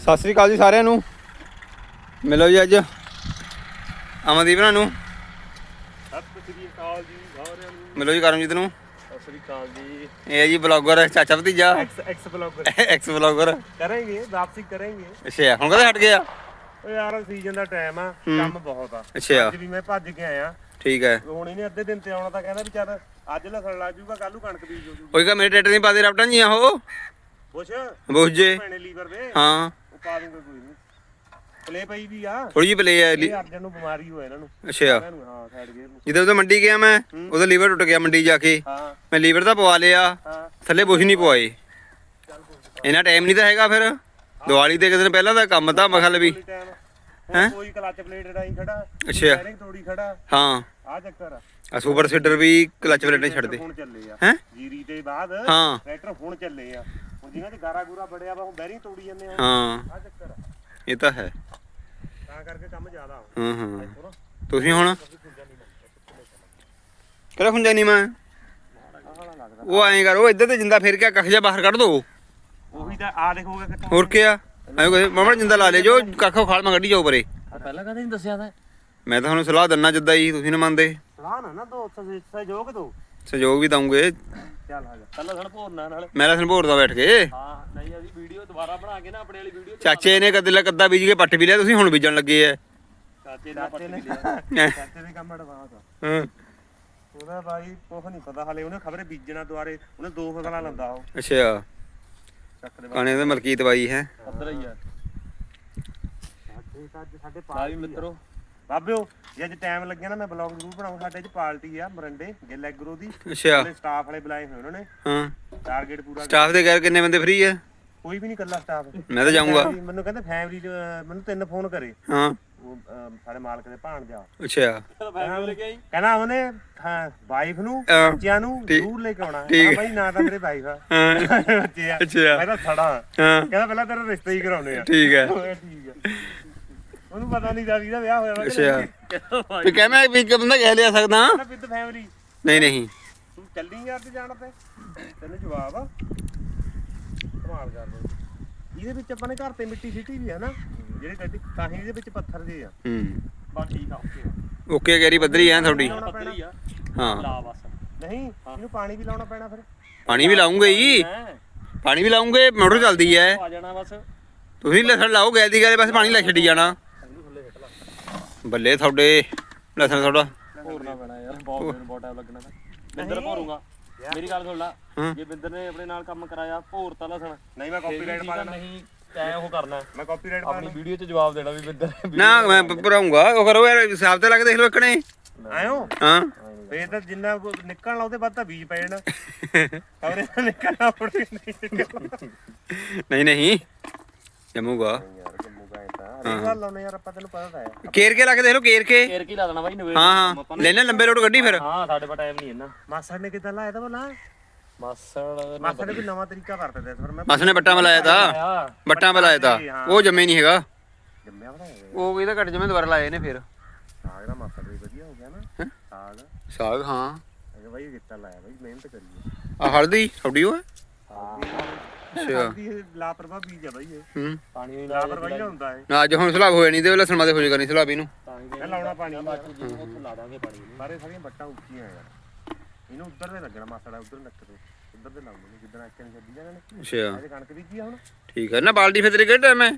ਸਤਿ ਸ੍ਰੀ ਅਕਾਲ ਜੀ ਸਾਰਿਆਂ ਨੂੰ। ਮਿਲੋ ਜੀ ਅੱਜ। ਅਮਨਦੀਪ ਨਾਲ ਨੂੰ। ਸਤਿ ਸ੍ਰੀ ਅਕਾਲ ਜੀ ਸਾਰਿਆਂ ਨੂੰ ਮਿਲੋ ਜੀ ਕਰਮਜੀਤ ਨੂੰ। ਸਤਿ ਸ੍ਰੀ ਅਕਾਲ ਜੀ ਇਹ ਹੈ ਜੀ ਬਲੌਗਰ ਚਾਚਾ ਭਤੀਜਾ। Ex ex blogger. Ex blogger ਕਰਾਂਗੇ ਵਾਪਸੀ ਕਰਾਂਗੇ। ਅੱਛਾ ਹੁਣ ਕਦੇ ਹਟ ਗਿਆ ਓ ਯਾਰ ਸੀਜ਼ਨ ਦਾ ਟਾਈਮ ਆ। ਕੰਮ ਬਹੁਤ ਆ। ਅੱਛਾ। ਅੱਜ ਵੀ ਮੈਂ ਭੱਜ ਕੇ ਆਇਆ। ਠੀਕ ਹੈ। ਹੁਣ ਇਹਨੇ ਅੱਧੇ ਦਿਨ ਤੇ ਆਉਣਾ ਤਾਂ ਕਹਿੰਦਾ ਵੀ ਚੱਲ ਅੱਜ ਲਸਣ ਲਾ ਜੂਗਾ ਕੱਲ ਨੂੰ ਕਣਕ ਬੀਜ ਜੂਗੀ। ਕੋਈ ਕਾ ਮੇਰੇ ਟਰੈਕਟਰ ਨਹੀਂ ਪਾਦੇ ਰਪਟਾਂ ਜੀਆਂ ਉਹ। ਬੁੱਝ। ਜੇ ਭੈਣੇ ਲੀਵਰ ਦੇ। ਹਾਂ। ਉਹ ਪਾ ਦੂੰਗਾ ਕੋਈ ਨਹੀਂ ਪਲੇ ਪਈ ਵੀ ਆ। ਥੋੜੀ ਜਿਹੀ ਪਲੇ ਹੈ ਇਹ ਅਰਜਨ ਨੂੰ ਬਿਮਾਰੀ ਹੋਇਆ ਇਹਨਾਂ ਨੂੰ। ਅੱਛਾ। ਹਾਂ ਸਾਈਡ ਗੇਅਰ ਨੂੰ। ਜਦੋਂ ਉਹਦੇ ਮੰਡੀ ਗਿਆ ਮੈਂ ਉਹਦਾ ਲੀਵਰ ਟੁੱਟ ਗਿਆ ਮੰਡੀ ਜਾ ਕੇ। ਹਾਂ। ਮੈਂ ਲੀਵਰ ਤਾਂ ਪਵਾ ਲਿਆ। ਥੱਲੇ ਬੁਸ਼ ਨਹੀਂ ਪਵਾਏ। ਇਹਨਾਂ ਟਾਈਮ ਨਹੀਂ ਤਾਂ ਹੈਗਾ ਫਿਰ। ਦੀਵਾਲੀ ਦੇ ਦਿਨ ਪਹਿਲਾਂ ਦਾ ਕੰਮ ਤਾਂ ਮਖਲ ਵੀ। ਹੈਂ? ਕੋਈ ਕਲਚ ਪਲੇਟ ਡਾਈ ਖੜਾ। ਅੱਛਾ। ਬੈਰਿੰਗ ਤੋੜੀ ਖੜਾ। ਹਾਂ। ਆ ਚੱਕਰ ਆ। ਆ ਸੁਪਰ ਸੀਡਰ ਵੀ ਕਲਚ ਪਲੇਟ ਨਹੀਂ ਛੱਡਦੇ। ਆ। ਹੈ? ਜੀਰੀ ਤੇ ਬਾਅਦ ਟਰੈਕਟਰ ਹੁਣ ਚੱਲੇ ਆ। ਜਿਨ੍ਹਾਂ ਚ ਗਾਰਾ ਗੂਰਾ ਬੜਿਆ ਵਾ ਉਹ ਬੈਰਿੰਗ ਤੋੜੀ ਜਾਂਦੇ ਆ ਹਾਂ। ਆ ਚੱਕਰ ਆ। ਇਹ ਤਾਂ ਹੈ। ਤਾਂ ਕਰਕੇ ਕੰਮ ਜ਼ਿਆਦਾ ਹੋ ਹਾਂ ਹਾਂ। ਤੁਸੀਂ ਹੁਣ? ਕਿਹੜਾ ਖੁੰਜਾ ਨਹੀਂ ਮੈਂ ਆਹਲਾ ਲੱਗਦਾ ਉਹ ਐਂ ਕਰ ਉਹ ਇੱਧਰ ਤੇ ਜਿੰਦਾ ਫੇਰ ਕੇ ਕੱਖ ਜਾ ਬਾਹਰ ਕੱਢ ਦੋ। ਉਹੀ ਤਾਂ ਆ ਦੇਖੋਗੇ ਕਿੱਥੋਂ ਹੋਰ ਕੀ ਆ ਐਂ ਕੋਈ ਮਾਮਾ ਜਿੰਦਾ ਲਾ ਲੈ ਜੋ ਕੱਖੋਂ ਖਾਲ ਮੈਂ ਕੱਢੀ ਜਾਓ ਪਰੇ। ਪਹਿਲਾਂ ਕਦੇ ਨਹੀਂ ਦੱਸਿਆ ਤਾਂ। ਮੈਂ ਤਾਂ ਤੁਹਾਨੂੰ ਸਲਾਹ ਦਿੰਨਾ ਜਿੱਦਾਂ ਹੀ ਤੁਸੀਂ ਨਾ ਮੰਨਦੇ। ਸਲਾਹ ਨਾ ਨਾ ਦੋ ਸਹਿਯੋਗ ਦੋ। ਸਹਿਯੋਗ ਵੀ ਦਊਂਗੇ। ਚੱਲ ਆ ਜਾ। ਪਹਿਲਾਂ ਸਣ ਭੋਰਨਾ ਨਾਲ। ਮੈਂ ਲਸਣ ਭੋਰਦਾ ਬੈਠ ਕੇ। ਹਾਂ ਨਹੀਂ ਅਸੀਂ ਵੀਡੀਓ ਦੁਬਾਰਾ ਬਣਾ ਕੇ ਨਾ ਆਪਣੇ ਵਾਲੀ ਵੀਡੀਓ ਚਾਚੇ ਨੇ ਕਦੇ ਲਾ ਕੱਦਾ ਬੀਜ ਕੇ ਪੱਟ ਵੀ ਲਿਆ ਤੁਸੀਂ ਹੁਣ ਬੀਜਣ ਲੱਗੇ ਐ। ਚਾਚੇ ਨੇ ਪੱਟ ਲਿਆ। ਚਾਚੇ ਦੇ ਕੰਮ ਐਡਵਾਂਸ ਆ ਹਾਂ। ਉਹਦਾ ਬਾਈ ਕੁਛ ਨਹੀਂ ਪਤਾ ਹਲੇ ਉਹਨੇ ਖਬਰੇ ਬੀਜਣਾ ਦੁਆਰੇ ਉਹਨੇ ਦੋ ਫਸਲਾਂ ਲੰਦਾ ਉਹ। ਅੱਛਾ। ਚੱਕ ਦੇ ਕਾਣੇ ਦੇ ਮਲਕੀਤ ਬਾਈ ਹੈ। ਅੰਦਰ ਹੀ ਆ। ਸਾਡੇ ਤਾਂ ਅੱਜ ਸਾਡੇ ਪਾਰਟੀ ਮਿੱਤਰੋ। ਬਾਬਿਓ ਜੇ ਅੱਜ ਟਾਈਮ ਲੱਗਿਆ ਨਾ ਮੈਂ ਬਲੌਗ ਜ਼ਰੂਰ ਬਣਾਉਂ ਸਾਡੇ ਅੱਜ ਪਾਰਟੀ ਆ ਮਰੰਡੇ ਗਿੱਲ ਐਗਰੋ ਦੀ। ਅੱਛਾ। ਉਹਦੇ ਸਟਾਫ ਵਾਲੇ ਬੁਲਾਏ ਹੋਏ ਉਹਨਾਂ ਨੇ। ਹਾਂ। ਟਾਰਗੇਟ ਪੂਰਾ ਸਟਾਫ ਦੇ ਗੈਰ ਕਿੰਨੇ ਬੰਦੇ ਫ੍ਰੀ ਐ ਕੋਈ ਵੀ ਨਹੀਂ ਕੱਲਾ ਸਟਾਫ ਮੈਂ ਤਾਂ ਜਾਊਂਗਾ। ਮੈਨੂੰ ਕਹਿੰਦੇ ਫੈਮਿਲੀ ਮੈਨੂੰ ਤਿੰਨ ਫੋਨ ਕਰੇ। ਹਾਂ। ਸਾਡੇ ਮਾਲਕ ਦੇ ਭਾਣ ਜਾ ਅੱਛਾ ਕਹਿੰਦਾ ਉਹਨੇ ਹਾਂ ਵਾਈਫ ਨੂੰ ਹਾਂ। ਬੱਚਿਆਂ ਨੂੰ ਜ਼ਰੂਰ ਲੈ ਕੇ ਆਉਣਾ। ਹਾਂ ਭਾਈ ਨਾ ਤਾਂ ਮੇਰੇ ਵਾਈਫ ਆ। ਹਾਂ। ਬੱਚੇ ਆ। ਅੱਛਾ। ਮੈਂ ਤਾਂ ਛੜਾ ਹਾਂ। ਕਹਿੰਦਾ ਪਹਿਲਾਂ ਤੇਰਾ ਰਿਸ਼ਤਾ ਹੀ ਕਰਾਉਣੇ ਆ। ਠੀਕ ਹੈ। ਠੀਕ ਆ ਉਹਨੂੰ ਪਤਾ ਨਹੀਂ ਦਾਦੀ ਦਾ ਵਿਆਹ ਹੋਇਆ ਵਾ ਕਿ ਅੱਛਾ। ਵੀ ਕਹਿ ਵੀ ਇੱਕ ਬੰਦਾ ਕਹਿ ਲਿਆ ਸਕਦਾ। ਨਾ ਵਿਦ ਫੈਮਿਲੀ ਨਹੀਂ ਨਹੀਂ। ਤੂੰ ਚੱਲੀ ਯਾਰ ਤੇ ਜਾਣ ਤੇ ਤੈਨੂੰ ਜਵਾਬ ਆ। ਕਮਾਲ ਕਰ ਦੇ ਇਹਦੇ ਵਿੱਚ ਆਪਾਂ ਨੇ ਘਰ ਤੇ ਮਿੱਟੀ ਸਿੱਟੀ ਵੀ ਹੈ ਨਾ। ਜਿਹੜੇ ਗੱਡੀ ਤਾਂ ਹੀ ਇਹਦੇ ਵਿੱਚ ਪੱਥਰ ਜੇ ਆ। ਹੂੰ। ਬਸ ਠੀਕ ਆ। ਓਕੇ ਓਕੇ ਗੈਰੀ ਪੱਧਰੀ ਐ ਤੁਹਾਡੀ। ਲਾਉਣਾ ਪੈਣਾ। ਹਾਂ। ਲਾ ਬਸ। ਨਹੀਂ ਇਹਨੂੰ ਪਾਣੀ ਵੀ ਲਾਉਣਾ ਪੈਣਾ ਫਿਰ। ਪਾਣੀ ਵੀ ਲਾਉਂਗੇ ਜੀ। ਪਾਣੀ ਵੀ ਲਾਉਂਗੇ ਮੋਟਰ ਚੱਲਦੀ ਐ। ਆ ਜਾਣਾ ਬਸ। ਤੁਸੀਂ ਲਸਣ ਲਾਓ ਗੈਲ ਦੀ ਗੈਲ ਬਸ ਪਾਣੀ ਲੈ ਛੱਡੀ ਜਾਣਾ। ਬੱਲੇ ਤੁਹਾਡੇ ਲਸਣ ਤੁਹਾਡਾ ਭੋਰਨਾ ਪੈਣਾ ਯਾਰ ਬਹੁਤ ਦਿਨ ਬਹੁਤ ਟਾਈਮ ਲੱਗਣਾ। ਤਾਂ ਬਿੰਦਰ ਭੋਰੂਗਾ। ਮੇਰੀ ਗੱਲ ਸੁਣ ਲਾ। ਜੇ ਬਿੰਦਰ ਨੇ ਆਪਣੇ ਨਾਲ ਕੰਮ ਕਰਾਇਆ ਭੋਰ ਤਾਂ ਲਸਣ ਨਹੀਂ ਮੈਂ ਕਾਪੀਰਾਈਟ ਪਾ ਦੇਣਾ ਨਹੀਂ ਤੈਂ ਉਹ ਕਰਨਾ। ਮੈਂ ਕਾਪੀਰਾਈਟ ਪਾ ਆਪਣੀ ਵੀਡੀਓ 'ਚ ਜਵਾਬ ਦੇਣਾ ਵੀ ਬਿੰਦਰ ਨਾ ਮੈਂ ਭਰਾਉਂਗਾ ਉਹ ਕਰੋ ਯਾਰ ਹਿਸਾਬ ਤੇ ਲੱਗ ਦੇਖ ਲਓ ਇਕਣੇ ਆਇਓ। ਹਾਂ। ਫੇਰ ਤਾਂ ਜਿੰਨਾ ਨਿਕਲਣਾ ਉਹਦੇ ਬਾਅਦ ਤਾਂ ਬੀਜ ਪੈ ਜਾਣਾ। ਖਬਰੇ ਤਾਂ ਨਿਕਲਣਾ ਪੜ ਕੇ ਨਹੀਂ। ਨਹੀਂ ਨਹੀਂ ਜੰਮੂਗਾ ਯਾਰ ਕੰਮੂਗਾ ਇਹ ਤਾਂ ਰੀ ਗੱਲ ਲਾਉਣੇ ਯਾਰ ਆਪਾਂ ਤੈਨੂੰ ਪਤਾ ਤਾਂ ਹੈ। ਕੇਰ ਕੇ ਲੱਗ ਦੇਖ ਲਓ ਕੇਰ ਕੇ। ਫੇਰ ਕੀ ਲਾ ਦੇਣਾ ਬਾਈ ਨਵੇਂ ਹਾਂ ਹਾਂ। ਲੈਣਾ ਲੰਬੇ ਰੋਡ ਗੱਡੀ ਫਿਰ। ਹਾਂ ਸਾਡੇ ਪਾ ਟਾਈਮ ਨਹੀਂ ਇੰਨਾ। ਮਾਸੜ ਨੇ ਕਿਦਾਂ ਲਾਇਆ ਤਾਂ ਬਲਾ ਮਾਸੜ ਮਾਸੜ ਨੇ ਕੋਈ ਨਵਾਂ ਤਰੀਕਾ ਵਰਤਦਾ ਫਿਰ ਮੈਂ ਮਸ ਨੇ ਬੱਟਾਂ ਬਲਾਇਆ ਤਾ। ਆ ਬੱਟਾਂ ਬਲਾਇਆ ਤਾ। ਉਹ ਜੰਮੇ ਨਹੀਂ ਹੈਗਾ। ਜੰਮਿਆ ਬਣਾਇਆ ਉਹ ਇਹਦਾ ਘੱਟ ਜੰਮੇ ਦੁਬਾਰਾ ਲਾਏ ਨੇ ਫਿਰ। ਸਾਗ ਦਾ ਮਾਸੜ ਵੀ ਵਧੀਆ ਹੋ ਗਿਆ ਨਾ। ਸਾਗ। ਸਾਗ ਹਾਂ। ਅਗੇ ਬਾਈ ਗਿੱਟਾ ਲਾਇਆ ਬਾਈ ਮਿਹਨਤ ਕਰੀਏ ਆ। ਹਲਦੀ ਉਹ ਹੈ? ਅੱਛਾ। ਲਾਪਰਵਾਹ ਬੀਜ ਆ ਬਾਈ ਇਹ। ਹੂੰ। ਪਾਣੀ ਲਾਪਰਵਾਹੀ ਨਾ ਹੁੰਦਾ ਇਹ। ਨਾ ਅੱਜ ਹੁਣ ਸਲਾਬ ਹੋਇਆ ਨਹੀਂ ਤੇ ਉਹ ਲਸਣ ਮਾਦੇ ਹੋ ਜਾਏਗਾ ਨਹੀਂ ਸਲਾਬੀ ਨੂੰ। ਮੈਂ ਲਾਉਣਾ ਪਾਣੀ ਉੱਥੇ ਲਾ ਦਾਂਗੇ ਪਾਣੀ ਸਾਰੇ ਸਾਰੀਆਂ ਬੱਟਾਂ ਉੱਚੀਆਂ ਯਾਰ। ਇਹਨੂੰ ਉੱਧਰ ਦੇ ਲੱਗਣਾ ਮਾਸੜਾ ਉੱਧਰ ਨੱਕ ਤੇ। ਉੱਧਰ ਦੇ ਲਾਉਂਦੇ ਨੇ ਜਿੱਦਣ ਐਕਸ਼ਨ ਛੱਡੀ ਜਾਣਾ ਨੇ ਅੱਛਾ। ਇਹਦੇ ਕਣਕ ਬੀਜੀ ਆ ਹੁਣ। ਠੀਕ ਹੈ ਨਾ ਬਾਲਟੀ ਫਿਰ ਤੇਰੇ ਕਿਹੜਾ ਟਾਈਮ ਹੈ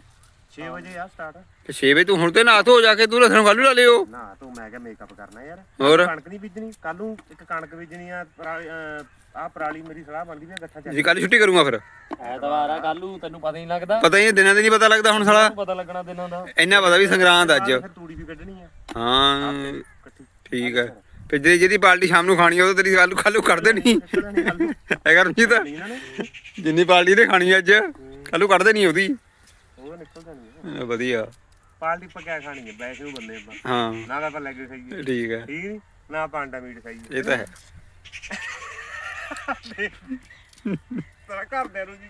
6 ਵਜੇ ਆ ਸਟਾਰਟ ਤੇ 6 ਵਜੇ ਤੂੰ ਹੁਣ ਤੇ ਨਹਾ ਧੋ ਜਾ ਕੇ ਤੂੰ ਲਸਣ ਖਾਲੂ ਲਾ ਲਿਓ। ਨਾ ਤੂੰ ਮੈਂ ਕਿਹਾ ਮੇਕਅਪ ਕਰਨਾ ਯਾਰ। ਹੋਰ? ਕਣਕ ਨਹੀਂ ਬੀਜਣੀ ਕੱਲ ਨੂੰ ਇੱਕ ਕਣਕ ਬੀਜਣੀ ਆ ਆ ਪਰਾਲੀ ਮੇਰੀ ਸਲਾਹ ਬਣਦੀ ਵੀ ਚੱਕ ਜੀ ਕੱਲ ਛੁੱਟੀ ਕਰੂੰਗਾ ਫਿਰ? ਐਤਵਾਰ ਆ ਕੱਲ ਨੂੰ ਤੈਨੂੰ ਪਤਾ ਨਹੀਂ ਲੱਗਦਾ। ਪਤਾ ਹੀ ਨਹੀਂ ਦਿਨਾਂ ਦੇ ਨਹੀਂ ਪਤਾ ਲੱਗਦਾ ਹੁਣ ਸਾਲਾ। ਪਤਾ ਲੱਗਣਾ ਦਿਨਾਂ ਦਾ। ਇੰਨਾ ਪਤਾ ਵੀ ਸੰਗਰਾਂਦ ਅੱਜ। ਫਿਰ ਤੂੜੀ ਵੀ ਕੱਢਣੀ ਆ। ਹਾਂ ਇਕੱਠੀ। ਠੀਕ ਹੈ ਫਿਰ ਜਿਹੜੀ ਜਿਹਦੀ ਪਾਰਟੀ ਸ਼ਾਮ ਨੂੰ ਖਾਣੀ ਆ ਉਹ ਤੇਰੀ ਆਲੂ ਖਾਲੂ ਦੇਣੀ। ਹੈ ਇਹਨਾਂ ਨੇ। ਜਿੰਨੀ ਪਾਰਟੀ ਖਾਣੀ ਅੱਜ ਕੱਲੂ ਕੱਢ ਦੇਣੀ ਉਹਦੀ। ਉਹ ਨਿਕਲ ਜਾਣੀ ਆ। ਹਾਂ, ਵਧੀਆ। ਪਾਲਟੀ ਪੱਕਾ ਖਾਣੀ ਹੈ? ਵੈਸੇ ਨੂੰ ਬੰਦੇ ਆਪਾਂ। ਹਾਂ। ਨਾ ਤਾਂ ਆਪਾਂ ਲੈ ਕੇ ਖਾਈਏ। ਠੀਕ ਹੈ। ਠੀਕ ਨਹੀਂ? ਨਾ ਆਪਾਂ ਅੰਡਾ ਮੀਟ ਖਾਈਏ। ਇਹ ਤਾਂ ਹੈ। ਤੇਰਾ ਘਰ ਦੇ ਨੂੰ ਜੀ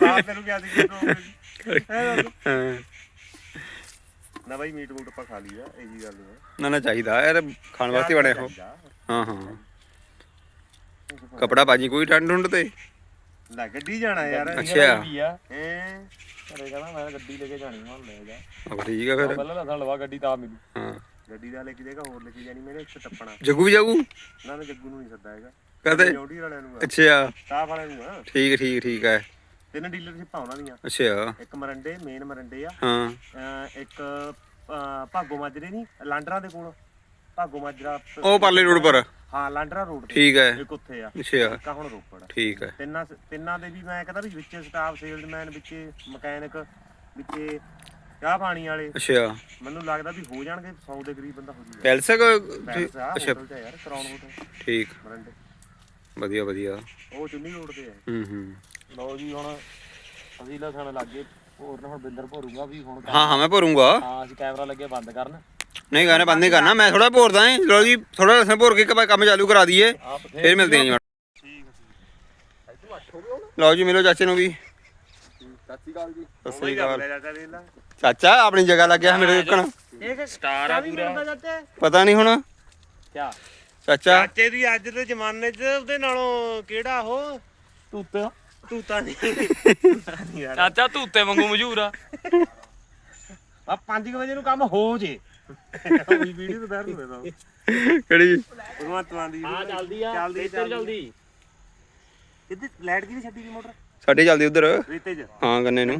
ਬਾਪ ਤੈਨੂੰ ਕਿਹਾ ਸੀ? ਕਿ ਹਾਂ। ਨਾ ਬਾਈ ਮੀਟ ਮੂਟ ਆਪਾਂ ਖਾ ਲਈਆ ਇਹ ਗੱਲ ਹੈ। ਨਾ ਨਾ ਚਾਹੀਦਾ। ਯਾਰ ਖਾਣ ਵਾਸਤੇ ਬਣਿਆ ਉਹ ਚਾਹੀਦਾ। ਹਾਂ ਹਾਂ। ਕਪੜਾ ਬਾਜੀ ਕੋਈ ਠੰਡ ਠੁੰਡ ਤੇ? ਲੈ ਗੱਡੀ ਜਾਣਾ ਯਾਰ। ਅੱਛਾ। ਵੀ ਆ। ਹੈਂ? ਘਰੇ ਕਹਿੰਦਾ ਮੈਂ ਗੱਡੀ ਲੈ ਕੇ ਜਾਣੀ ਹੁਣ ਲੈ ਜਾ। ਆਹ ਠੀਕ ਆ ਫਿਰ। ਪਹਿਲਾਂ ਲਸਣ ਲਵਾ ਗੱਡੀ ਤਾਂ ਮਿਲੂ। ਹਾਂ। ਗੱਡੀ ਦਾ ਲੈ ਕੇ ਜਾਏਗਾ ਹੋਰ ਲੈ ਕੇ ਜਾਣੀ ਮੇਰੇ ਇੱਥੇ ਟੱਪਣਾ। ਜੱਗੂ ਵੀ ਜਾਊ? ਨਾ ਮੈਂ ਜੱਗੂ ਨੂੰ ਨਹੀਂ ਸੱਦਾ ਹੈਗਾ। ਕਹਦੇ? ਜੋੜੀ ਵਾਲਿਆਂ ਨੂੰ ਆ। ਅੱਛਾ। ਸਟਾਫ ਵਾਲਿਆਂ ਨੂੰ ਆ। ਠੀਕ ਠੀਕ ਠੀਕ ਹੈ ਤਿੰਨ ਡੀਲਰਸ਼ਿਪਾਂ ਉਹਨਾਂ ਦੀਆਂ। ਅੱਛਾ। ਇੱਕ ਮਰੰਡੇ ਮੇਨ ਮਰੰਡੇ ਆ। ਹਾਂ। ਅਹ ਇੱਕ ਅਹ ਭਾਗੋ ਮਾਜਰੇ ਨਹੀਂ ਲਾਂਡਰਾ ਦੇ ਕੋਲ। ਭਾਗੋ ਮਾਜਰਾ ਉਹ ਪਰਲੇ ਰੋਡ ਪਰ। ਹਾਂ ਲਾਂਡਰਾ ਰੋਡ ਤੇ। ਠੀਕ ਹੈ। ਇੱਕ ਉੱਥੇ ਆ। ਅੱਛਾ। ਇੱਕ ਆ ਹੁਣ ਰੋਪੜ। ਠੀਕ ਹੈ। ਤਿੰਨਾਂ ਤਿੰਨਾਂ ਦੇ ਵੀ ਮੈਂ ਕਹਿੰਦਾ ਵੀ ਵਿੱਚ ਸਟਾਫ ਸੇਲਜ਼ਮੈਨ ਵਿੱਚ ਮਕੈਨਿਕ ਵਿੱਚ ਚਾਹ ਪਾਣੀ ਵਾਲੇ। ਅੱਛਾ। ਮੈਨੂੰ ਲੱਗਦਾ ਵੀ ਹੋ ਜਾਣਗੇ 100 ਦੇ ਕਰੀਬ ਬੰਦਾ ਹੋ ਜੂਗਾ। ਪੈਲਸ ਅੱਛਾ। ਆ ਯਾਰ ਕਰਾਉਣ ਹੋਟਲ ਠੀਕ। ਮਰੰਡੇ। ਵਧੀਆ ਵਧੀਆ। ਉਹ ਚੁੰਨੀ ਰੋਡ ਤੇ ਹੈ। ਹੂੰ ਹੂੰ। ਲਓ ਜੀ ਹੁਣ ਅਸੀਂ ਲਸਣ ਲੱਗੇ। ਹੋਰ ਨਾ ਹੁਣ ਬਿੰਦਰ ਭਰੂਗਾ ਵੀ ਹੁਣ ਹਾਂ ਹਾਂ ਮੈਂ ਭਰੂੰਗਾ। ਹਾਂ ਅਸੀਂ ਕੈਮਰਾ ਲੱਗੇ ਬੰਦ ਕਰਨ। ਨਹੀਂ ਗਾਣੇ ਬੰਦ ਨਹੀਂ ਕਰਨਾ। ਮੈਂ ਥੋੜਾ ਭੋਰਦਾ ਹਾਂ ਲੋ ਜੀ ਥੋੜਾ ਲਸਣ ਭੋਰ ਕੇ ਕ- ਕੰਮ ਚਾਲੂ ਕਰਾ ਦਈਏ ਫਿਰ ਮਿਲਦੇ ਹਾਂ ਜੀ ਲਓ ਜੀ ਮਿਲੋ ਚਾਚੇ ਨੂੰ ਵੀ। ਸਤਿ ਸ਼੍ਰੀ ਅਕਾਲ ਜੀ ਸਤਿ ਸ੍ਰੀ ਅਕਾਲ ਜਾਂਦਾ ਦੇਖ ਲੈ। ਚਾਚਾ ਆਪਣੀ ਜਗ੍ਹਾ ਲੱਗਿਆ ਮੇਰੇ ਇਹ ਸਟਾਰ ਆ ਪੂਰਾ। ਪਤਾ ਨਹੀਂ ਹੁਣ। ਕਿਆ? ਚਾਚਾ। ਚਾਚੇ ਦੀ ਅੱਜ ਦੇ ਜ਼ਮਾਨੇ 'ਚ ਉਹਦੇ ਨਾਲੋਂ ਕਿਹੜਾ ਉਹ? ਤੂਤੇ। ਤੂਤਾ ਨਹੀਂ। ਚਾਚਾ ਤੂਤੇ ਵਾਂਗੂ ਮਸ਼ਹੂਰ ਆ। ਆ 5 ਵਜੇ ਨੂੰ ਕੰਮ ਹੋ ਜੇ। ਉਹੀ ਵੀਡੀਓ ਤੇ ਬੈਠ ਹੁੰਦਾ ਕਿਹੜੀ? ਭਗਵੰਤ ਮਾਨ ਦੀ ਹਾਂ ਚੱਲਦੀ ਆ। ਚੱਲਦੀ ਇੱਧਰ ਜਲਦੀ ਕਿੱਥੇ ਲਾਈਟ ਕੀ ਨਹੀਂ ਛੱਡੀ ਦੀ ਮੋਟਰ? ਸਾਡੇ ਚੱਲਦੀ ਉਧਰ। ਰੇਤੇ 'ਚ। ਹਾਂ ਗੰਨੇ ਨੂੰ।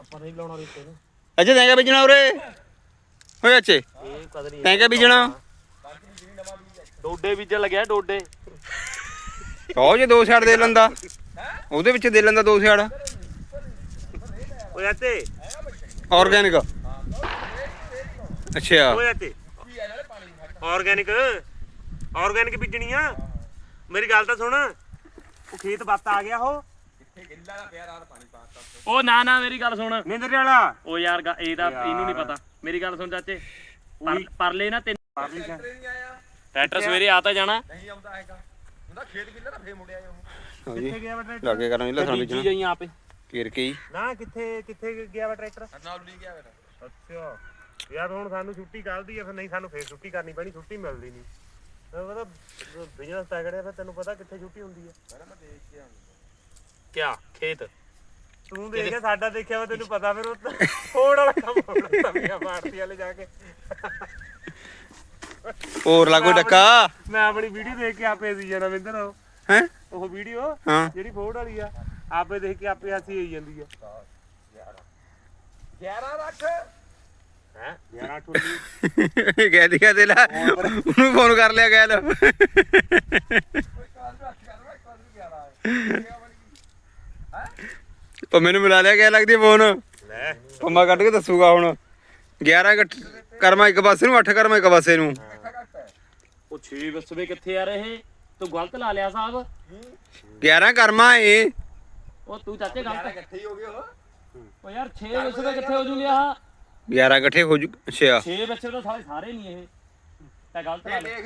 ਆਪਾਂ ਨਹੀਂ ਲਾਉਣਾ ਰਿੱਤੇ ਨੂੰ। ਅੱਛਾ ਤੈਂ ਕਿਆ ਬੀਜਣਾ ਉਰੇ? ਓਏ ਅੱਛੇ। ਇਹ ਕਦਰੀ ਤੈਂ ਕਿਆ ਬੀਜਣਾ? ਡੋਡੇ ਬੀਜਣ ਲੱਗਿਆ ਡੋਡੇ। ਕਹੋ ਜੇ ਦੋ ਸਿਆੜ ਦੇ ਲੈਂਦਾ। ਉਹਦੇ ਵਿੱਚ ਦੇ ਲੈਂਦਾ ਦੋ ਸਿਆੜ। ਓਏ ਆਤੇ। ਆਰਗੈਨਿਕ। ਅੱਛਾ। ਓਏ ਆਤੇ ਆਰਗੈਨਿਕ ਆਰਗੈਨਿਕ ਬੀਜਣੀ ਆ ਮੇਰੀ ਗੱਲ ਤਾਂ ਸੁਣ। ਉਹ ਖੇਤ ਬੱਤ ਆ ਗਿਆ ਉਹ। ਉਹ ਨਾ ਨਾ ਮੇਰੀ ਗੱਲ ਸੁਣ। ਨਿੰਦਰ ਵਾਲਾ। ਉਹ ਯਾਰ ਗ- ਇਹ ਤਾਂ ਇਹਨੂੰ ਨਹੀਂ ਪਤਾ। ਮੇਰੀ ਗੱਲ ਸੁਣ ਚਾਚੇ। ਪਰ- ਪਰਲੇ ਨਾ ਤਿੰਨ ਟਰੈਕਟਰ ਸਵੇਰੇ ਆ ਤਾਂ ਜਾਣਾ। ਹਾਂਜੀ। ਕਿੱਥੇ ਗਿਆ ਵਾ ਟਰੈਕਟਰ ਲਾਗੇ ਕਰਾਂਗੇ ਲਸਣ ਬੀਜੀ ਬੀਜਣਾ ਜਾਈ ਆਪੇ ਕੀਰ ਕੇ ਹੀ ਨਾ ਕਿੱਥੇ ਕਿੱਥੇ ਗਿਆ ਵਾ ਟਰੈਕਟਰ ਅਰਨਾਉਲੀ ਗਿਆ ਵਾ। ਅੱਛਾ। ਯਾਰ ਹੁਣ ਸਾਨੂੰ ਛੁੱਟੀ ਕੱਲਦੀ ਆ ਫਿਰ ਨਹੀਂ ਸਾਨੂੰ ਫੇਰ ਛੁੱਟੀ ਕਰਨੀ ਪੈਣੀ ਛੁੱਟੀ ਮਿਲਦੀ ਨਹੀਂ। ਤੈਨੂੰ ਪਤਾ ਬਿਜ਼ਨਸ ਤਗੜਿਆ ਫਿਰ ਤੈਨੂੰ ਪਤਾ ਕਿੱਥੇ ਛੁੱਟੀ ਹੁੰਦੀ ਆ। ਕਿਆ? ਖੇਤ? ਤੂੰ ਦੇਖਿਆ ਸਾਡਾ ਦੇਖਿਆ ਵਾ ਤੈਨੂੰ ਪਤਾ ਫਿਰ ਉਹ ਹੋੜ ਵਾਲਾ ਕੰਮ ਹੋਣਾ ਤਵੀਆਂ ਮਾਰਤੀ ਵਾਲੇ ਜਾ ਕੇ। ਹੋਰ ਲਾ ਕੋਈ ਡੱਕਾ? ਮੈਂ ਆਪਣੀ ਵੀਡੀਓ ਦੇਖ ਕੇ ਆਪੇ ਸੀ ਜਾਣਾ ਵਿੰਦਰ ਉਹ। ਹੈ? ਉਹ ਵੀਡੀਓ ਹਾਂ। ਜਿਹੜੀ ਫੋੜ ਵਾਲੀ ਆ ਆਪੇ ਦੇਖ ਕੇ ਆਪੇ ਹੱਸੀ ਆਈ ਜਾਂਦੀ ਆ। 11 ਰੱਖ। ਹੈ? 11 ਠੋਲੀ ਕਹਿ ਦਿਆ ਤੇ ਲੈ। ਉਹਨੂੰ ਫੋਨ ਕਰ ਲਿਆ ਗੈਲ ਪੰਮੇ ਨੂੰ ਮਿਲਾ ਲਿਆ ਕਹਿ ਲੱਗਦੀ ਫੋਨ ਲੈ। ਪੰਮਾ ਕੱਢ ਕੇ ਦੱਸੂਗਾ ਹੁਣ। 11 ਗੱਠ ਕਰਮਾ ਇੱਕ ਪਾਸੇ ਨੂੰ 8 ਕਰਮਾ ਇੱਕ ਪਾਸੇ ਨੂੰ। ਉਹ 6 ਵਸਵੇ ਕਿੱਥੇ ਆ ਰਹੇ? ਤੂੰ ਗਲਤ ਲਾ ਲਿਆ ਸਾਹਿਬ। 11 ਕਰਮਾ ਏ। ਉਹ ਤੂੰ ਚਾਚੇ ਗਲਤ ਇਕੱਠੇ ਹੀ ਹੋ ਗਏ ਉਹ ਯਾਰ 6 ਵਸਵੇ ਕਿੱਥੇ ਹੋ ਜੂਗੇ ਆਹ? 11 ਇਕੱਠੇ ਹੋ ਜੂ ਅੱਛਾ। 6 ਵਸਵੇ ਤਾਂ ਸਾਰੇ ਸਾਰੇ ਨਹੀਂ ਇਹ। ਤਾਂ ਗਲਤ ਲਾ ਲਿਆ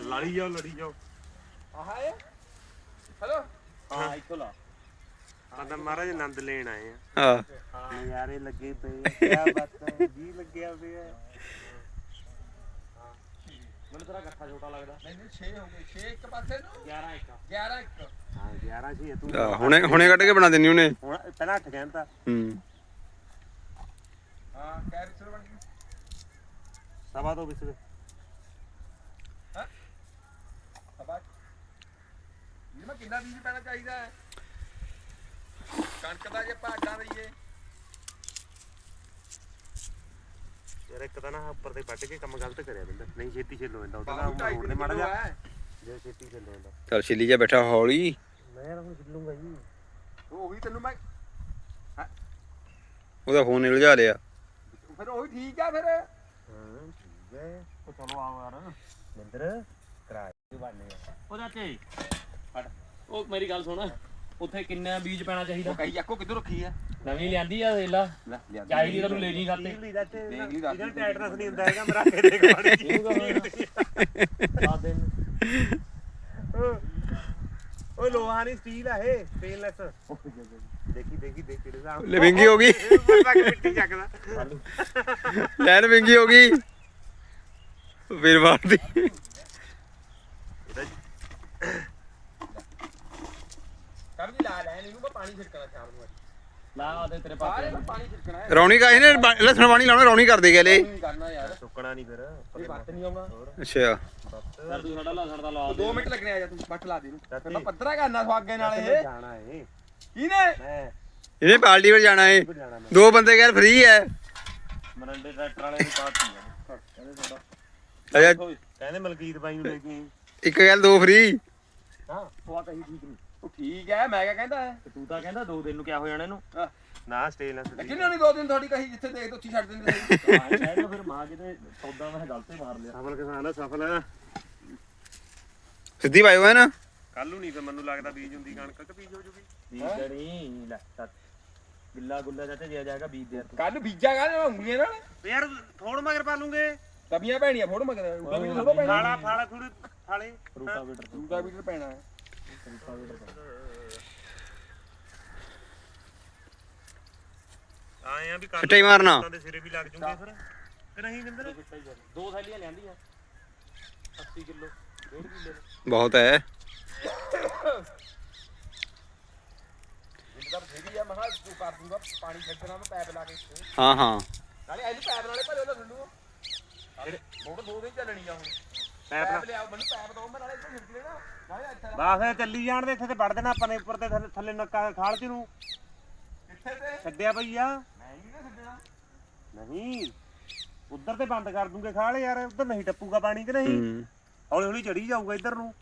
ਲੜੀ ਜਾਓ ਲੜੀ ਜਾਓ। ਹਾਂ ਇੱਥੋਂ ਲਾ। ਆਂਦਾ ਮਹਾਰਾਜ ਆਨੰਦ ਲੈਣ ਆਏ ਆ। ਹਾਂ। ਨਜ਼ਾਰੇ ਲੱਗੇ ਪਏ ਕਿਆ ਬਾਤਾਂ ਜੀ ਲੱਗਿਆ ਪਿਆ ਮੈਨੂੰ ਤੇਰਾ ਗੱਠਾ ਛੋਟਾ ਲੱਗਦਾ। ਮੈਨੂੰ 6 ਹੋ ਗਏ 6 ਇੱਕ ਪਾਸੇ ਨੂੰ। 11 ਇੱਕ। 11 ਇੱਕ। ਹਾਂ 11 ਸੀ ਤੂੰ ਆਹ, ਹੁਣੇ ਹੁਣੇ ਕੱਢ ਕੇ ਬਣਾ ਦੇਣੀ ਉਹਨੇ। ਹੁਣ ਪਹਿਲਾਂ 8 ਕਹਿੰਦਾ ਹੂੰ। ਹਾਂ ਕੈਰੈਕਟਰ ਬਣ ਗਈ। ਸਵਾ ਤੋਂ ਵਿਸਵੇ ਹਵਾ ਇਹ ਮੈਂ ਕਿੰਨਾ ਬੀਜ ਪੈਣਾ ਚਾਹੀਦਾ ਹੈ? ਕਣਕ ਦਾ ਜੇ ਭਾਡਾਂ ਦਈਏ ਯਾਰ ਇੱਕ ਤਾਂ ਨਾ ਉੱਪਰ ਤੇ ਵੱਢ ਕੇ ਕੰਮ ਗਲਤ ਕਰਿਆ ਬੰਦਾ। ਨਹੀਂ ਛੇਤੀ ਛਿੱਲ ਜਾਂਦਾ ਉਹਦਾ ਬਾਹੂ ਨਾ ਢਾਈ ਮੋੜ ਦੇ ਤਿੰਨ ਮਾੜਾ ਕਿਲੋ ਜਾ ਹੈ ਜੇ ਛੇਤੀ ਛਿੱਲ ਜਾਂਦਾ। ਚਲ ਛਿੱਲੀ ਜਾ ਬੈਠਾ ਹੌਲੀ। ਮੈਂ ਯਾਰ ਹੁਣ ਛਿੱਲੂੰਗਾ ਜੀ। ਉਹ ਤੈਨੂੰ ਮੈਂ ਉਹਦਾ ਫੋਨ ਉਲਝਾ ਲਿਆ ਫਿਰ ਉਹ ਵੀ ਠੀਕ ਆ ਫਿਰ। ਹਾਂ ਠੀਕ ਹੈ ਉਹ ਚਲੋ ਆਓ ਯਾਰ। ਮਿੰਦਰ ਕਰਾ ਕੇ ਬਣਨੇ ਆ। ਉਹ ਚਾਚੇ ਹਟ। ਉਹ ਮੇਰੀ ਗੱਲ ਸੁਣ। ਉੱਥੇ ਕਿੰਨਾ ਬੀਜ ਪੈਣਾ ਚਾਹੀਦਾ? ਉਹ ਕਹੀ ਜਾਕੋ ਕਿੱਧਰ ਰੱਖੀ ਆ? ਨਵੀਂ ਲਿਆਂਦੀ ਆ ਵੇਲਾ ਲੈ। ਲਿਆ ਚਾਹੀਦੀ ਤੈਨੂੰ ਲੈ ਜੀ ਖਾਤੇ। ਲੀਲੀ ਦਾ ਤੇ ਦੇਖ ਲਈ ਦੱਸ ਇਹਦਾ ਟੈਟਨਸ ਨਹੀਂ ਹੁੰਦਾ ਹੈਗਾ ਮੇਰਾ ਕੇ ਦੇਖ ਮਾੜੀ ਜੀ ਆ ਦਿਨ ਓਏ ਲੋਹਾ ਨਹੀਂ ਸਟੀਲ ਆ ਇਹ ਸਟੇਨਲੈਸ ਦੇਖੀ ਦੇਖੀ ਦੇਖ ਕਿਹੜੇ ਦਾ ਲੈ ਵਿੰਗੀ ਹੋ ਗਈ। ਮਿੱਟੀ ਚੱਕਦਾ। ਲੈਣ ਵਿੰਗੀ ਹੋ ਗਈ। ਵੀਰਵਾਰ ਦੀ ਕਰ ਲਾ ਲੈਣ ਇਹਨੂੰ ਪਾਣੀ ਛਿੜਕਣਾ ਸ਼ਾਮ ਨੂੰ ਲਾ ਆ ਦੇ ਤੇਰੇ ਪਾਸੇ। ਪਾਣੀ ਛਿੜਕਣਾ ਹੈ। ਰੌਣੀ ਕਾ ਇਹਨੇ ਲਸਣ ਪਾਣੀ ਲਾਉਣਾ ਰੌਣੀ ਕਰਦੇ ਗਏ ਲੈ ਸੁੱਕਣਾ ਨਹੀਂ ਫਿਰ। ਇਹ ਸਰ ਤੂੰ ਸਾਡਾ ਲਸਣ ਦਾ ਲਾ 2 ਮਿੰਟ ਲੱਗਣੇ ਆ ਜਾ ਤੂੰ ਵੱਟ ਲਾ ਦੇ ਇਹਨੂੰ। ਕਹਿੰਦਾ ਪੱਧਰਾ ਕਰਨਾ ਸਵਾਗੇ ਨਾਲ ਇਹ। ਜਾਣਾ ਏ। ਕਿਹਨੇ? ਮੈਂ। ਇਹਨੇ ਪਾਰਟੀ ਪਰ ਜਾਣਾ ਏ। ਮੈਂ ਦੋ ਬੰਦੇ ਯਾਰ ਫ੍ਰੀ ਐ। ਮਰੰਡੇ ਟਰੈਕਟਰ ਵਾਲੇ ਨੂੰ ਪਾਤੀ ਆ। ਕਹਿੰਦੇ ਅਜਾ ਕਹਿੰਦੇ ਮਲਕੀਤ ਬਾਈ ਨੂੰ ਲੈ ਕੇ। ਇੱਕ ਗੱਲ ਦੋ ਫ੍ਰੀ ਹਾਂ। ਉਹ ਆ ਕਹੀ ਠੀਕ ਨਹੀਂ ਉਹ ਠੀਕ ਹੈ ਮੈਂ ਕਿਆ ਕਹਿੰਦਾ? ਤੇ ਤੂੰ ਕਹਿੰਦਾ ਦੋ ਦਿਨ ਨੂੰ ਕਿਆ ਹੋ ਜਾਣਾ ਇਹਨੂੰ। ਨਾ ਸਟੇਜ ਨਾ ਸੁੱਟੀ ਕਿੰਨੇ ਨਹੀਂ ਦੋ ਦਿਨ ਤੁਹਾਡੀ ਕਹੀ ਜਿੱਥੇ ਦੇਖ ਉੱਚੀ ਛੱਡ ਦਿੰਦੇ ਸੀ। ਕਹਿ ਫਿਰ ਮਾਂ ਕਿਤੇ ਸੌਦਾ ਮੈਂ ਗਲਤ ਹੀ ਮਾਰ ਲਿਆ। ਸਫਲ ਕਿਸਾਨ ਆ ਸਫਲ ਆ। ਸਿੱਧੀ ਪਾਇਓ ਹੈ ਨਾ? ਕੱਲ ਨੂੰ ਨਹੀਂ ਤੇ ਮੈਨੂੰ ਲੱਗਦਾ ਬੀਜ ਹੁੰਦੀ ਕਣਕ ਕਿ ਬੀਜ ਹੋ ਜੂਗੀ? ਬੀਜ ਨਹੀਂ ਲੈ ਸੱਚ। ਗਿੱਲਾ ਗੁੱਲਾ ਜਾਂਦੇ ਜਿਆ ਜਾਏਗਾ ਬੀਜ ਦੇ ਕੱਲ ਬੀਜਾ ਗਾ ਨਾ ਉਂਗਲੀਆਂ ਨਾਲ। ਯਾਰ ਥੋੜ ਮਗਰ ਪਾ ਲੂੰਗੇ। ਤਬੀਆਂ ਭੈਣੀਆਂ ਫੋੜ ਮਗਰ। ਉਹਦਾ ਵੀ ਥੋੜਾ ਪੈਣਾ। ਫਾਲਾ ਫਾਲਾ ਥੋੜੀ ਫਾਲੇ। ਰੂਟਾ ਬੀਟਰ ਪੈਣਾ ਹੈ। ਰੂਟਾ ਬੀਟਰ ਆਏ ਆ ਵੀ ਕੱਲ ਹੀ ਮਾਰਨਾ। ਦੇ ਸਿਰੇ ਵੀ ਲੱਗ ਜੂਗੇ ਫਿਰ। ਕਿ ਨਹੀਂ ਕਿੰਦਰ ਦੋ ਥੈਲੀਆਂ ਲਿਆਂਦੀਆਂ 80 ਕਿਲੋ 1.5 ਕਿਲੋ। ਬਹੁਤ ਹੈ। ਜਿੰਦਾ ਬਥੇਰੀ ਆ ਮਹਾ ਤੂੰ ਕਰ ਦੂੰਗਾ ਪਾਣੀ ਛੱਡਣਾ ਮੈਂ ਪੈਪ ਲਾ ਕੇ ਹਾਂ ਹਾਂ। ਨਾਲੇ ਇਹਨੂੰ ਪੈਪ ਨਾਲੇ ਭਰੇ ਉਹਦਾ ਠੰਡੂ ਫੋਟੋ ਦੋ ਦਿਨ ਚੱਲਣੀ ਆ ਹੁਣ। ਪੈਪ ਲਿਆ ਮੈਨੂੰ ਪੈਪ ਦੋ ਮੈਂ ਨਾਲੇ ਇੱਥੇ ਛਿੜਕ ਲੈਣਾ ਨਾਲੇ ਇੱਥੇ ਬਾਸ ਇਹ ਚੱਲੀ ਜਾਣ ਦੇ ਇੱਥੇ ਤੇ ਵੜ ਦੇਣਾ ਆਪਾਂ ਨੇ ਉੱਪਰ ਤੇ ਥੱਲੇ- ਥੱਲੇ ਨੱਕਾ ਖਾਲ ਚ ਨੂੰ। ਕਿੱਥੇ ਤੇ? ਛੱਡਿਆ ਨਹੀਂ ਉੱਧਰ ਤੇ ਬੰਦ ਕਰ ਦੂੰਗੇ ਖਾਲ ਯਾਰ ਉੱਧਰ ਨਹੀਂ ਟੱਪੂਗਾ ਪਾਣੀ ਕਿ ਨਹੀਂ। ਹੂੰ। ਹੌਲੀ ਹੌਲੀ ਚੜੀ ਜਾਊਗਾ ਇੱਧਰ ਨੂੰ।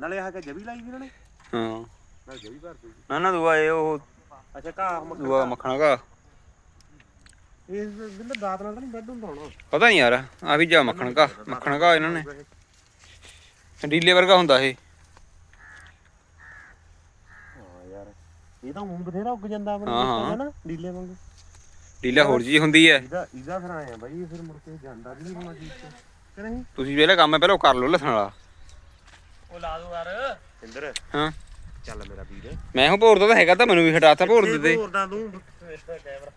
ਨਾਲੇ ਆਹ ਕੇ ਜਵੀ ਲਾਈ ਵੀ ਇਹਨਾਂ ਨੇ। ਹਾਂ। ਨਾਲ ਜਵੀ ਭਰ ਦੂਗੀ ਨਾ ਨਾ ਦੁਆ ਇਹ ਉਹ ਅੱਛਾ ਘਾਹ ਮੱਖਣ ਦੁਆ ਮੱਖਣਾ ਕਾ ਇਸ ਦਿਨ ਦਾਤ ਨਾਲ ਤਾਂ ਨਹੀਂ ਬੈੱਡ ਹੁੰਦਾ ਹੋਣਾ। ਪਤਾ ਨਹੀਂ ਯਾਰ ਆ ਵੀ ਜਾ ਮੱਖਣ ਕਾ ਮੱਖਣ ਕਾ ਇਹਨਾਂ ਨੇ। ਡੀਲੇ ਵਰਗਾ ਹੁੰਦਾ ਇਹ ਹਾਂ ਯਾਰ ਇਹ ਤਾਂ ਹੁਣ ਬਥੇਰਾ ਉੱਗ ਜਾਂਦਾ ਆਪਣੇ ਹਾਂ, ਕੋਲ ਹਾਂ। ਨਾ ਡੀਲੇ ਵਾਂਗੂ। ਡੀਲਾ ਹੋਰ ਜੀ ਹੁੰਦੀ ਹੈ। ਇਹਦਾ ਇਹਦਾ ਫਿਰ ਆਇਆ ਬਾਈ ਫਿਰ ਮੁੜ ਕੇ ਜਾਂਦਾ ਵੀ ਨਹੀਂ ਹੋਣਾ ਜੀ ਕਿ ਨਹੀਂ? ਤੁਸੀਂ ਪਹਿਲਾਂ ਕੰਮ ਹੈ ਪਹਿਲਾਂ ਉਹ ਕਰ ਲਓ ਲਸਣ ਵਾਲਾ। ਉਹ ਲਾ ਦੋ ਯਾਰ। ਇੰਦਰ। ਹਾਂ। ਚੱਲ ਮੇਰਾ ਵੀਰ। ਮੈਂ ਹੁਣ ਭੋਰਦਾ ਤਾਂ ਹੈਗਾ ਤਾਂ ਮੈਨੂੰ ਵੀ ਹਟਾਤਾ ਭੋਰ ਦਿੱਤੇ ਹੋਰਦਾ ਤੂੰ। ਕੈਮਰਾ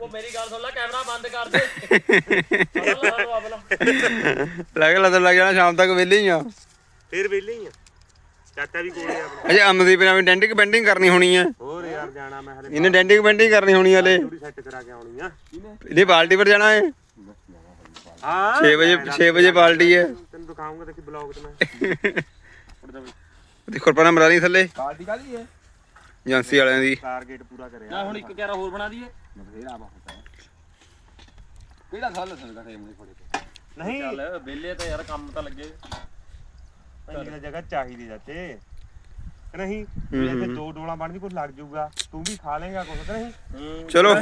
ਉਹ ਮੇਰੀ ਗੱਲ ਸੁਣ ਲੈ ਕੈਮਰਾ ਬੰਦ ਕਰ ਦੇ। ਆਪਣਾ। ਲੱਗ ਲੱਗ ਲੱਗ ਜਾਣਾ ਸ਼ਾਮ ਤੱਕ ਵਿਹਲੇ ਹੀ ਆ। ਫੇਰ ਵਿਹਲੇ ਹੀ ਆ। ਚਾਚਾ ਵੀ ਕੋਲੇ ਆ ਆਪਣਾ। ਅਜੇ ਅਮਨਦੀਪ ਨੇ ਵੀ ਡੈਂਟਿਕ ਬੈਂਡਿੰਗ ਕਰਨੀ ਹੋਣੀ ਹੈ ਹੋਰ ਯਾਰ ਜਾਣਾ ਮੈਂ ਹਲੇ ਇਹਨੇ ਡੈਂਟਿਕ ਬੈਂਡਿੰਗ ਕਰਨੀ ਹੋਣੀ ਹਲੇ। ਥੋੜੀ ਸੈੱਟ ਕਰਾ ਕੇ ਆਉਣੀ ਆ। ਇਹਨੇ ਪਾਰਟੀ ਪਰ ਜਾਣਾ ਹੈ ਹਾਂ। 6 ਵਜੇ 6 ਵਜੇ ਪਾਰਟੀ ਹੈ ਤੈਨੂੰ ਦਿਖਾਉਂਗਾ ਦੇਖੀ ਬਲੌਗ ਤੇ ਮੈਂ। ਦੇਖੋ ਪਰ ਮਰਾ ਨਹੀਂ ਥੱਲੇ। ਕਾਲਟੀ ਕਾਦੀ ਹੈ ਏਜੰਸੀ ਵਾਲਿਆਂ ਦੀ। ਟਾਰਗੇਟ ਪੂਰਾ ਕਰਿਆ। ਨਾ ਹੁਣ ਇੱਕ ਕਿਆਰਾ ਹੋਰ ਬਣਾ ਦਈਏ। ਬਥੇਰਾ ਬਹੁਤ ਹੈ ਕਿਹੜਾ ਸਾਲ ਲਸਣ ਦਾ ਟਾਈਮ ਨਹੀਂ ਫੜੇ ਨਹੀਂ। ਚੱਲ ਵਿਹਲੇ ਤਾਂ ਯਾਰ ਕੰਮ ਤਾਂ ਲੱਗੇ। ਤਾਂ ਜਗ੍ਹਾ ਚਾਹੀਦੀ ਕਿ ਨਹੀਂ? ਜੇ ਇੱਥੇ ਦੋ ਡੋਲਾਂ ਬਣਦੀ ਕੁਝ ਲੱਗ ਜਾਊਗਾ ਤੂੰ ਵੀ ਖਾ ਲੇਗਾ ਕੁਝ ਨਹੀਂ? ਚਲੋ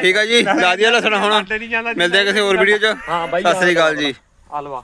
ਠੀਕ ਆ ਜੀ। ਲਾ ਦਿਆ ਲਸਣ ਹੁਣ। ਮਿਲਦੇ ਆ ਕਿਸੇ ਹੋਰ ਵੀਡੀਓ 'ਚ। ਹਾਂ ਬਾਈ ਸਤਿ ਸ੍ਰੀ ਅਕਾਲ ਜੀ। ਹਲਵਾ